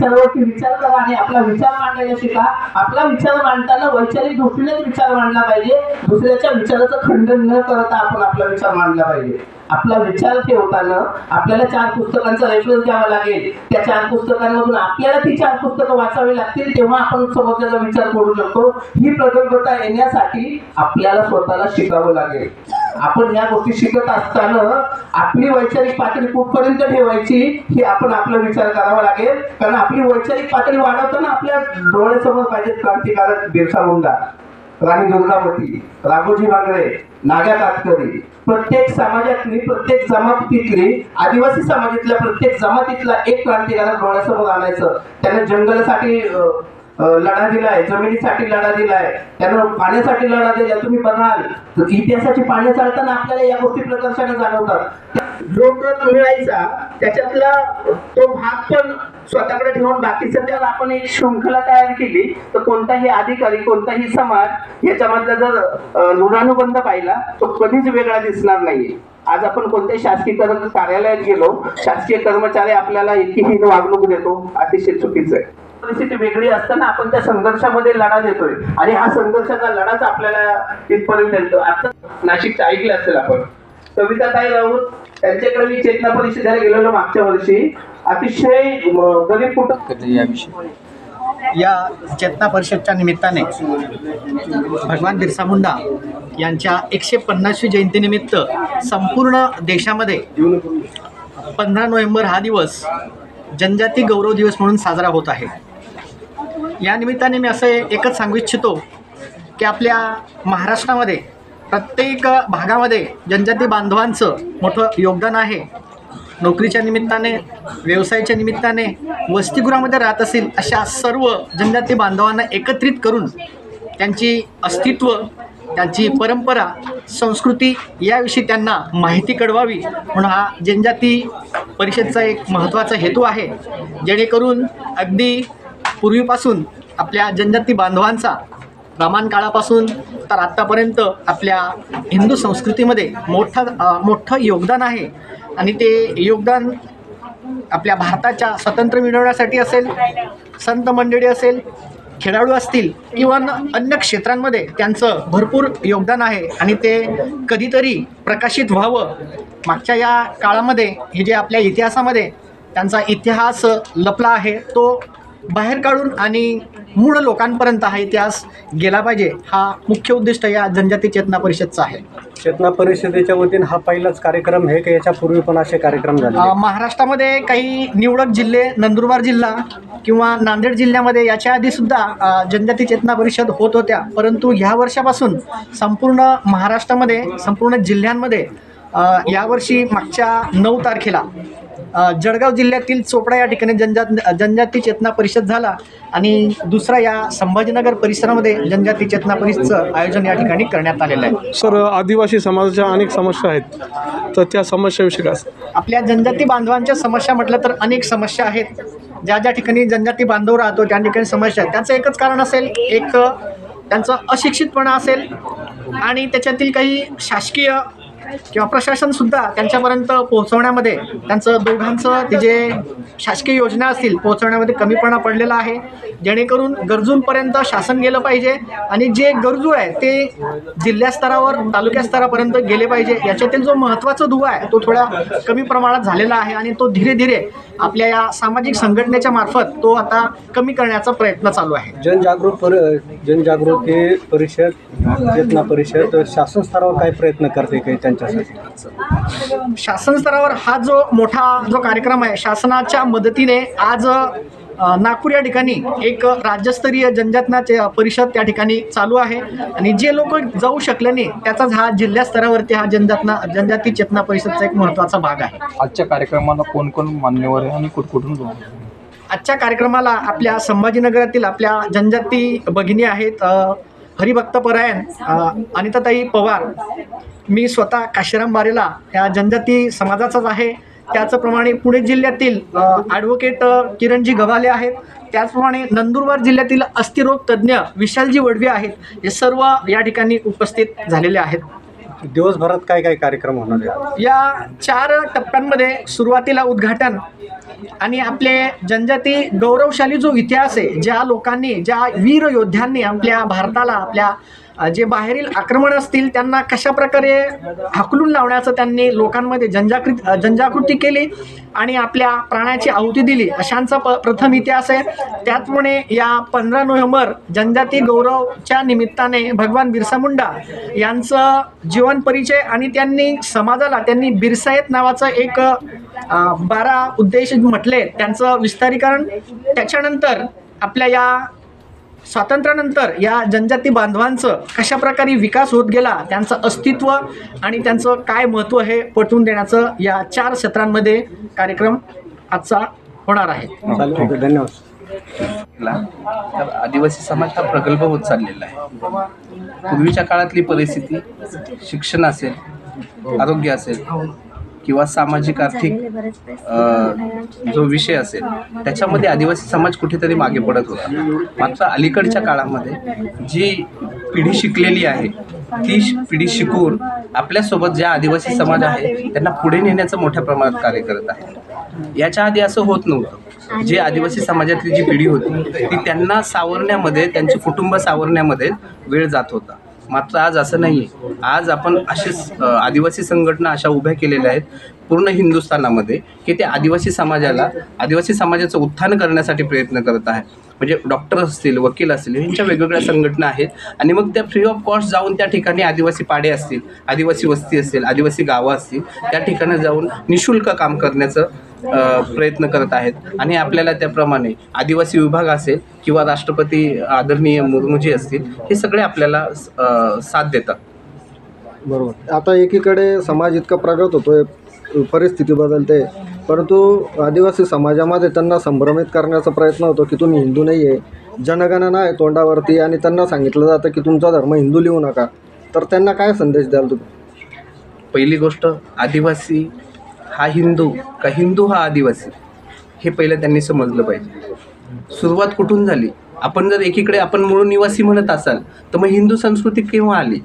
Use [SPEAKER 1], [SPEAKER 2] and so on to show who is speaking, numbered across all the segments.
[SPEAKER 1] विचारावरती विचार करा आणि आपला विचार मांडायला शिका. आपला विचार मांडताना वैचारिक दृष्टीनेच विचार मांडला पाहिजे. दुसऱ्याच्या विचाराचं खंडन न करता आपण आपला विचार मांडला पाहिजे. आपला विचार ठेवताना आपल्याला चार पुस्तकांचा रेफरन्स द्यावा लागेल. त्या चार पुस्तकांमधून आपल्याला ती चार पुस्तकं वाचावी लागतील तेव्हा आपण समोरच्याचा विचार करू शकतो. ही प्रगल्भता येण्यासाठी आपल्याला स्वतःला शिकावं लागेल. आपण या गोष्टी शिकत असताना आपली वैचारिक पातळी कुठपर्यंत ठेवायची हे आपण आपला विचार करावा लागेल. कारण आपली वैचारिक पातळी वाढवताना आपल्या डोळ्यासमोर पाहिजे क्रांतिकारक बिरसा मुंडा राणी दुर्गावती राघोजी भांगरे नागा कातकरी प्रत्येक समाजातली प्रत्येक जमातीतली आदिवासी समाजातल्या प्रत्येक जमातीतला एक क्रांतिकारक डोळ्यासमोर आणायचं. त्याने जंगलासाठी अं, लढा दिलाय जमिनीसाठी लढा दिलाय त्यानं पाण्यासाठी लढा दिला तुम्ही बघाल. इतिहासाची पाने चालताना आपल्याला या गोष्टी प्रकर्षाने जाणवतात. जो मिळायचा त्याच्यातला तो भाग पण स्वतःकडे ठेवून बाकीचं त्याला आपण एक शृंखला तयार केली तर कोणताही अधिकारी कोणताही समाज याच्यामधला जर ऋणानुबंध पाहिला तो कधीच वेगळा दिसणार नाही आज आपण कोणत्याही शासकीय कार्यालयात गेलो शासकीय कर्मचारी आपल्याला इतकी हीन वागणूक देतो अतिशय चुकीचं आहे. परिस्थिती वेगळी असताना आपण त्या संघर्षामध्ये लढा देतोय. आणि हा संघर्षाचा लढाच आपल्याला इथपर्यंत येतो आता नाशिकचं ऐकलं असेल आपण. कविताताई राऊत त्यांच्याकडे मी चेतना परिषदेला गेलेलो मागच्या वर्षी. अतिशय गरीब कुटुंब.
[SPEAKER 2] या चेतना परिषदच्या निमित्ताने भगवान बिरसा मुंडा यांच्या एकशे पन्नासवी जयंतीनिमित्त संपूर्ण देशामध्ये पंधरा नोव्हेंबर हा दिवस जनजाती गौरव दिवस म्हणून साजरा होत आहे. या निमित्ताने मी असं एकच सांगू इच्छितो की आपल्या महाराष्ट्रामध्ये प्रत्येक भागामध्ये जनजाती बांधवांचं मोठं योगदान आहे. नोकरीच्या निमित्ताने व्यवसायाच्या निमित्ताने वसतिगृहामध्ये राहत असेल अशा सर्व जनजाती बांधवांना एकत्रित करून त्यांची अस्तित्व त्यांची परंपरा संस्कृती याविषयी त्यांना माहिती कळवावी म्हणून हा जनजाती परिषदचा एक महत्त्वाचा हेतू आहे. जेणेकरून अगदी पूर्वीपासून आपल्या जनजाती बांधवांचा रामान काळापासून तर आत्तापर्यंत आपल्या हिंदू संस्कृतीमध्ये मोठं मोठं योगदान आहे. आणि ते योगदान आपल्या भारताच्या स्वातंत्र्य मिळवण्यासाठी असेल संत मंडळी असेल खेळाडू असतील किंवा अन्य क्षेत्रांमध्ये त्यांचं भरपूर योगदान आहे. आणि ते कधीतरी प्रकाशित व्हावं. मागच्या या काळामध्ये हे जे आपल्या इतिहासामध्ये त्यांचा इतिहास लपला आहे तो बाहेर काढून आणि मूळ लोकांपर्यंत हा इतिहास गेला पाहिजे हा मुख्य उद्दिष्ट या जनजाती चेतना परिषदचा आहे.
[SPEAKER 3] चेतना परिषदेच्या वतीने हा पहिलाच कार्यक्रम आहे की याच्या पूर्वी पण असे कार्यक्रम झाले.
[SPEAKER 2] अ, महाराष्ट्रामध्ये काही निवडक जिल्हे नंदुरबार जिल्हा किंवा नांदेड जिल्ह्यामध्ये याच्या आधीसुद्धा अ, जनजाती चेतना परिषद होत होत्या. परंतु ह्या वर्षापासून संपूर्ण महाराष्ट्रामध्ये संपूर्ण जिल्ह्यांमध्ये अ, यावर्षी मागच्या नऊ तारखेला जळगाव जिल्ह्यातील चोपडा या ठिकाणी जनजात जनजाती चेतना परिषद झाला आणि दुसरा या संभाजीनगर परिसरामध्ये जनजाती चेतना परिषदचं आयोजन या ठिकाणी करण्यात आलेलं आहे.
[SPEAKER 4] सर आदिवासी समाजाच्या अनेक समस्या आहेत. तर त्या समस्याविषयी काय?
[SPEAKER 2] आपल्या जनजाती बांधवांच्या समस्या म्हटलं तर अनेक समस्या आहेत. ज्या ज्या ठिकाणी जनजाती बांधव राहतो त्या ठिकाणी समस्या आहेत. त्याचं एकच कारण असेल एक त्यांचं अशिक्षितपणा असेल आणि त्याच्यातील काही शासकीय किंवा प्रशासनसुद्धा त्यांच्यापर्यंत पोहोचवण्यामध्ये त्यांचं दोघांचं ते जे शासकीय योजना असतील पोहोचवण्यामध्ये कमीपणा पडलेला आहे. जेणेकरून गरजूंपर्यंत शासन गेलं पाहिजे आणि जे गरजू आहे ते जिल्हा स्तरावर तालुक्या स्तरापर्यंत गेले पाहिजे. याच्यातील जो महत्त्वाचा दुवा आहे तो थोडा कमी प्रमाणात झालेला आहे आणि तो धीरे धीरे आपल्या या सामाजिक संघटनेच्या मार्फत तो आता कमी करण्याचा प्रयत्न चालू आहे.
[SPEAKER 3] जनजागृत पर जनजागृती परिषद चेतना परिषद शासन स्तरावर काय प्रयत्न करते काही त्यांच्या
[SPEAKER 2] शासन स्तरावर हा जो मोठा जो कार्यक्रम आहे शासनाच्या मदतीने आज नागपूर या ठिकाणी एक राज्यस्तरीय जनजातनाचे परिषद त्या ठिकाणी चालू आहे. आणि जे लोक जाऊ शकले नाही त्याचाच हा जिल्हा स्तरावरती हा जनजातना जनजाती चेतना परिषदचा एक महत्त्वाचा भाग आहे.
[SPEAKER 5] आजच्या कार्यक्रमाला कोण कोण मान्यवर आहे आणि कुठकुठून?
[SPEAKER 2] आजच्या कार्यक्रमाला आपल्या संभाजीनगरातील आपल्या जनजाती भगिनी आहेत हरिभक्त परायण अनिताताई पवार. मी स्वतः काशीराम बारेला या जनजाती समाजाचाच आहे. त्याचप्रमाणे पुणे जिल्ह्यातील ॲडव्होकेट किरणजी गव्हाले आहेत. त्याचप्रमाणे नंदुरबार जिल्ह्यातील अस्थिरोग तज्ज्ञ विशालजी वडवे आहेत. हे सर्व या ठिकाणी उपस्थित झालेले आहेत.
[SPEAKER 3] दिवसभरात काय काय कार्यक्रम होणार आहे
[SPEAKER 2] या चार टप्प्यांमध्ये सुरुवातीला उद्घाटन आणि आपले जनजाती गौरवशाली जो इतिहास आहे ज्या लोकांनी ज्या वीर योद्ध्यांनी आपल्या भारताला आपल्या जे बाहेरील आक्रमण असतील त्यांना कशा प्रकारे हाकलून लावण्याचं त्यांनी लोकांमध्ये जनजागृत जनजागृती केली आणि आपल्या प्राणाची आहुती दिली अशांचा प प्रथम इतिहास आहे. त्याचमुळे या पंधरा नोव्हेंबर जनजाती गौरवच्या निमित्ताने भगवान बिरसा मुंडा यांचं जीवन परिचय आणि त्यांनी समाजाला त्यांनी बिरसायत नावाचं एक बारा उद्देश म्हटले. त्यांचं विस्तारीकरण त्याच्यानंतर आपल्या या स्वातंत्र्यानंतर या जनजाती बांधवांचं कशा प्रकारे विकास होत गेला त्यांचं अस्तित्व आणि त्यांचं काय महत्त्व हे पटवून देण्याचं या चार सत्रांमध्ये कार्यक्रम आजचा होणार आहे.
[SPEAKER 3] धन्यवाद.
[SPEAKER 1] आदिवासी समाज हा प्रगल्भ होत चाललेला आहे. पूर्वीच्या काळातली परिस्थिती शिक्षण असेल आरोग्य असेल किंवा सामाजिक आर्थिक जो विषय असेल त्याच्यामध्ये आदिवासी समाज कुठेतरी मागे पडत होता. मात्र अलीकडच्या काळामध्ये जी पिढी शिकलेली आहे ती पिढी शिकून आपल्यासोबत ज्या आदिवासी समाज आहे त्यांना पुढे नेण्याचं मोठ्या प्रमाणात कार्य करत आहे. याच्या आधी असं होत नव्हतं. जे आदिवासी समाजातली जी पिढी होती ती त्यांना सावरण्यामध्ये त्यांचे कुटुंब सावरण्यामध्ये वेळ जात होता. मात्र आज असं नाही आहे आज आपण असेच आदिवासी संघटना अशा उभ्या केलेल्या आहेत. पूर्ण हिंदुस्थानामध्ये की ते आदिवासी समाजाला आदिवासी समाजाचं उत्थान करण्यासाठी प्रयत्न करत आहे. म्हणजे डॉक्टर असतील वकील असतील यांच्या वेगवेगळ्या संघटना आहेत. आणि मग त्या फ्री ऑफ कॉस्ट जाऊन त्या ठिकाणी आदिवासी पाडे असतील आदिवासी वस्ती असतील आदिवासी गावं असतील त्या ठिकाणी जाऊन निशुल्क काम करण्याचं प्रयत्न करत आहेत. आणि आपल्याला त्याप्रमाणे आदिवासी विभाग असेल किंवा राष्ट्रपती आदरणीय मुर्मूजी असतील हे सगळे आपल्याला साथ देतात.
[SPEAKER 6] बरोबर. आता एकीकडे समाज इतका प्रगत होतोय परिस्थिती बदलते. परंतु आदिवासी समाजामध्ये त्यांना संभ्रमित करण्याचा प्रयत्न होतो की तुम्ही हिंदू नाही आहे जनगणना आहे तोंडावरती आणि त्यांना सांगितलं जातं की तुमचा धर्म हिंदू लिहू नका. तर त्यांना काय संदेश द्याल तुम्ही?
[SPEAKER 1] पहिली गोष्ट आदिवासी हा हिंदू का हिंदू हा आदिवासी? हे पहिलं त्यांनी समजलं पाहिजे. सुरुवात कुठून झाली? आपण जर एकीकडे आपण मूळ निवासी म्हणत असाल तर मग हिंदू संस्कृती केव्हा आली?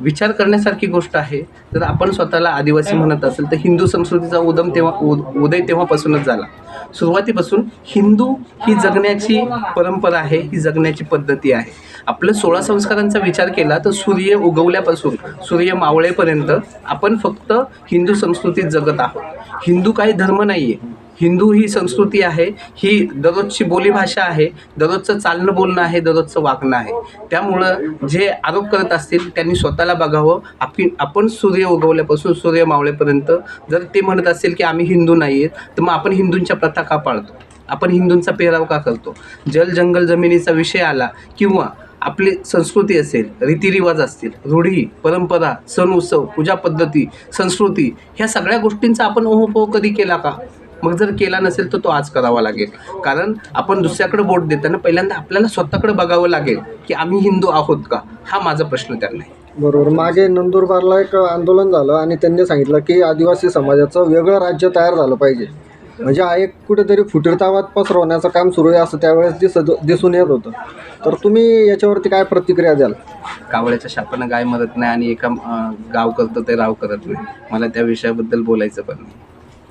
[SPEAKER 1] विचार करण्यासारखी गोष्ट आहे. जर आपण स्वतःला आदिवासी म्हणत असेल तर हिंदू संस्कृतीचा उदम तेव्हा उद उदय तेव्हापासूनच झाला. सुरुवातीपासून हिंदू ही जगण्याची परंपरा आहे ही जगण्याची पद्धती आहे. आपलं सोळा संस्कारांचा विचार केला तर सूर्य उगवल्यापासून सूर्य मावळेपर्यंत आपण फक्त हिंदू संस्कृतीत जगत आहोत. हिंदू काही धर्म नाही आहे हिंदू ही संस्कृती आहे ही दररोजची बोलीभाषा आहे दररोजचं चालणं बोलणं आहे दररोजचं वागणं आहे. त्यामुळं जे आरोप करत असतील त्यांनी स्वतःला बघावं. आपी आपण सूर्य उगवल्यापासून सूर्य मावळेपर्यंत जर ते म्हणत असेल की आम्ही हिंदू नाही आहेत तर मग आपण हिंदूंच्या प्रथा का पाळतो? आपण हिंदूंचा पेहराव का करतो? जल जंगल जमिनीचा विषय आला किंवा आपली संस्कृती असेल रीतिरिवाज असतील रूढी परंपरा सण उत्सव पूजा पद्धती संस्कृती ह्या सगळ्या गोष्टींचा आपण ओहोपोह कधी केला का? मग जर केला नसेल तर तो आज करावा लागेल. कारण आपण दुसऱ्याकडे बोट देताना पहिल्यांदा आपल्याला स्वतःकडे बघावं लागेल की आम्ही हिंदू आहोत का? हा माझा प्रश्न त्यांना आहे.
[SPEAKER 6] बरोबर. मागे नंदुरबारला एक आंदोलन झालं आणि त्यांनी सांगितलं की आदिवासी समाजाचं वेगळं राज्य तयार झालं पाहिजे. म्हणजे हा एक कुठेतरी फुटीरतावाद पसरवण्याचं काम सुरू आहे असं त्यावेळेस दिसत दिसून येत होतं. तर तुम्ही याच्यावरती काय प्रतिक्रिया द्याल?
[SPEAKER 1] कावळ्याच्या शापानं गाय मरत नाही आणि एका गाव करतं ते राव करत नाही. मला त्या विषयाबद्दल बोलायचं पण नाही.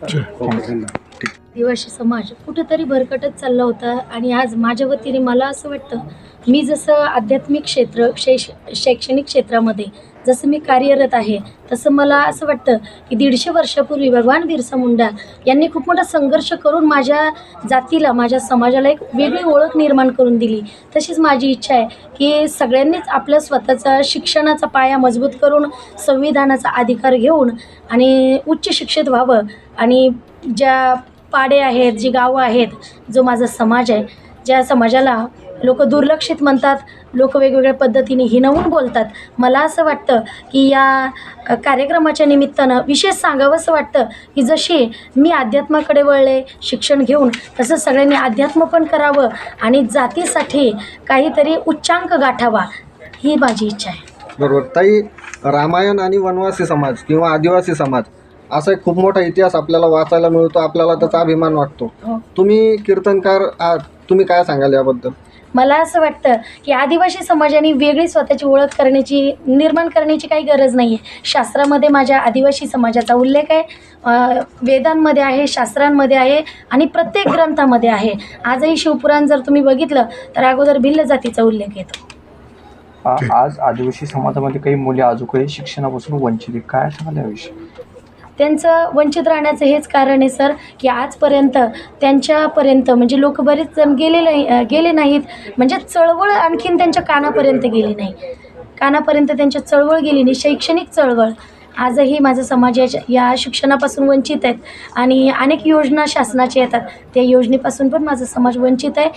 [SPEAKER 7] आदिवासी समाज कुठेतरी भरकटत चालला होता आणि आज माझ्या वतीने मला असं वाटतं मी जसं आध्यात्मिक क्षेत्र शैश शैक्षणिक क्षेत्रामध्ये जसं मी कार्यरत आहे तसं मला असं वाटतं की दीडशे वर्षापूर्वी भगवान बिरसा मुंडा यांनी खूप मोठा संघर्ष करून माझ्या जातीला माझ्या समाजाला एक वेगळी ओळख निर्माण करून दिली. तशीच माझी इच्छा आहे की सगळ्यांनीच आपल्या स्वतःचा शिक्षणाचा पाया मजबूत करून संविधानाचा अधिकार घेऊन आणि उच्च शिक्षित व्हावं. आणि ज्या पाडे आहेत जी गावं आहेत जो माझा समाज आहे ज्या समाजाला लोक दुर्लक्षित म्हणतात लोक वेगवेगळ्या पद्धतीने हिनवून बोलतात. मला असं वाटतं की या कार्यक्रमाच्या निमित्तानं विशेष सांगावंसं वाटतं की जशी मी अध्यात्माकडे वळले शिक्षण घेऊन तसं सगळ्यांनी अध्यात्म पण करावं आणि जातीसाठी काहीतरी उच्चांक गाठावा ही माझी इच्छा आहे.
[SPEAKER 6] बरोबर. ताई रामायण आणि वनवासी समाज किंवा आदिवासी समाज असा एक खूप मोठा इतिहास आपल्याला वाचायला मिळतो आपल्याला त्याचा अभिमान वाटतो.
[SPEAKER 7] हो.
[SPEAKER 6] तुम्ही कीर्तनकार आहात तुम्ही काय सांगाल याबद्दल?
[SPEAKER 7] मला असं वाटतं की आदिवासी समाजाने वेगळी स्वतःची ओळख करण्याची निर्माण करण्याची काही गरज नाही आहे शास्त्रामध्ये माझ्या आदिवासी समाजाचा उल्लेख आहे. वेदांमध्ये आहे शास्त्रांमध्ये आहे आणि प्रत्येक ग्रंथामध्ये आहे. आजही शिवपुराण जर तुम्ही बघितलं तर अगोदर भिल्ल जातीचा उल्लेख येतो.
[SPEAKER 5] आज आदिवासी समाजामध्ये काही मुले अजूनही शिक्षणापासून वंचित आहे काय सांगाल याविषयी
[SPEAKER 7] त्यांचं वंचित राहण्याचं हेच कारण आहे सर की आजपर्यंत त्यांच्यापर्यंत म्हणजे लोक बरेच जण गेले नाही गेले नाहीत. म्हणजे चळवळ आणखीन त्यांच्या कानापर्यंत गेली नाही. कानापर्यंत त्यांच्या चळवळ गेली नाही शैक्षणिक चळवळ. आजही माझा समाज याच्या या शिक्षणापासून वंचित आहेत आणि अनेक योजना शासनाच्या येतात. त्या योजनेपासून पण माझा समाज वंचित आहे.